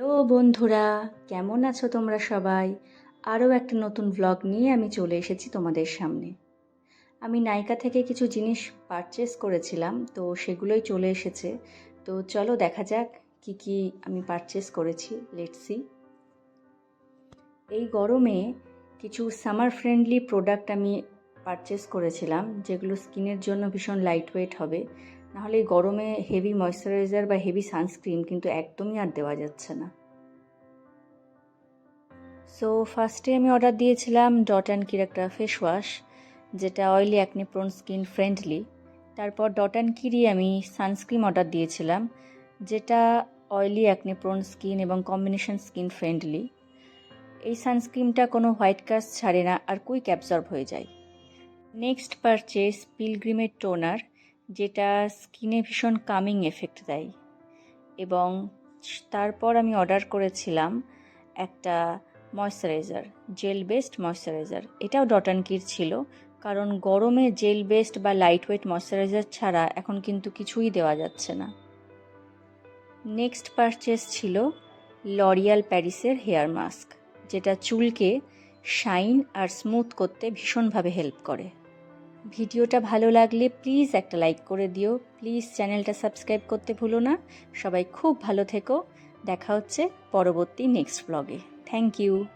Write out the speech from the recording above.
Hello বন্ধুরা, কেমন আছো তোমরা সবাই? আরও একটা নতুন ব্লগ নিয়ে আমি চলে এসেছি তোমাদের সামনে। আমি নাইকা থেকে কিছু জিনিস পারচেস করেছিলাম, তো সেগুলোই চলে এসেছে। তো চলো দেখা যাক কি কি আমি পারচেস করেছি লেটসি এই গরমে কিছু সামার ফ্রেন্ডলি প্রোডাক্ট আমি পারচেস করেছিলাম, যেগুলো স্কিনের জন্য ভীষণ লাইট ওয়েট হবে। নাহলে এই গরমে হেভি ময়শ্চারাইজার বা হেভি সানস্ক্রিন কিন্তু একদমই আর দেওয়া যাচ্ছে না। সো ফার্স্টে আমি অর্ডার দিয়েছিলাম ডট অ্যান্ড কির একটা ফেস ওয়াশ যেটা oily acne prone skin friendly তারপর ডট অ্যান্ড কিরি আমি সানস্ক্রিন অর্ডার দিয়েছিলাম, যেটা অয়েলি অ্যাকনি প্রোন স্কিন এবং কম্বিনেশন স্কিন ফ্রেন্ডলি এই সানস্ক্রিনটা কোনো হোয়াইট কাস্ট ছাড়ে না আর কুইক অ্যাবজর্ব হয়ে যায়। নেক্সট পারচেস পিলগ্রিমের টোনার যেটা স্কিনে ভীষণ কামিং এফেক্ট দেয়। এবং তারপর আমি অর্ডার করেছিলাম একটা ময়শ্চারাইজার জেল বেসড ময়শ্চারাইজার এটাও ডট অ্যান্ড কির ছিল, কারণ গরমে জেল বেসড বা লাইট ওয়েট ময়শ্চারাইজার ছাড়া এখন কিন্তু কিছুই দেওয়া যাচ্ছে না। নেক্সট পারচেস ছিল লরিয়াল প্যারিসের হেয়ার মাস্ক যেটা চুলকে শাইন আর স্মুথ করতে ভীষণভাবে হেল্প করে। ভিডিওটা ভালো লাগলে প্লিজ একটা লাইক করে দিও। প্লিজ চ্যানেলটা সাবস্ক্রাইব করতে ভুলো না। সবাই খুব ভালো থেকো। দেখা হচ্ছে পরবর্তী নেক্সট ব্লগে। Thank you.